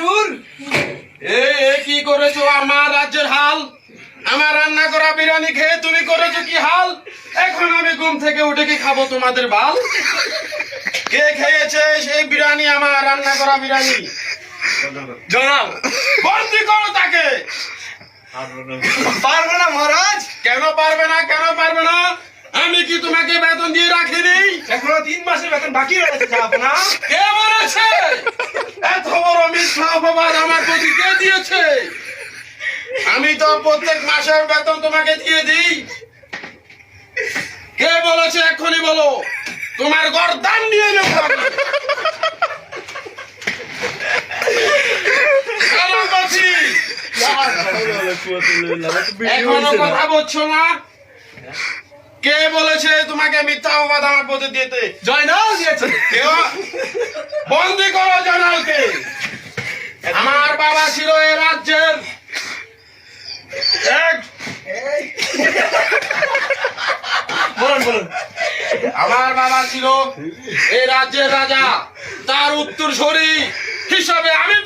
এ এ কি করেছ আমার রাজ্যের হাল? আমার রান্না করা বিরিয়ানি খেয়ে তুমি করেছ কি হাল? এখন আমি ঘুম থেকে উঠে কি খাব তোমাদের বাল? কে খেয়েছে সেই বিরিয়ানি আমার রান্না করা বিরিয়ানি? জনাব বন্দি করো তাকে। পারব না মহারাজ? কেন পারবে না কেন পারবে না? আমি কি তোমাকে বেতন দিয়ে রাখিনি? এখনও তিন মাসের বেতন বাকি রয়েছে না কে বলেছে? বড় আমার প্রতি কে দিয়েছে? আমি তো প্রত্যেক মাসের বেতন তোমাকে দিয়ে দিই। কে বলেছে এক্ষুনি বলো? তোমার গরদান নিয়ে নেব? এখনও কথা বলছো না? কে বলেছে তোমাকে মিথ্যা অপবাদ আমার প্রতি দিতে? জয়নাল দিয়েছে কেউ বন্দি করো জানালকে আমার বাবা ছিল এ রাজ্যের। আমার বাবা ছিল এ রাজ্যের রাজা। তার উত্তর হিসাবে আমি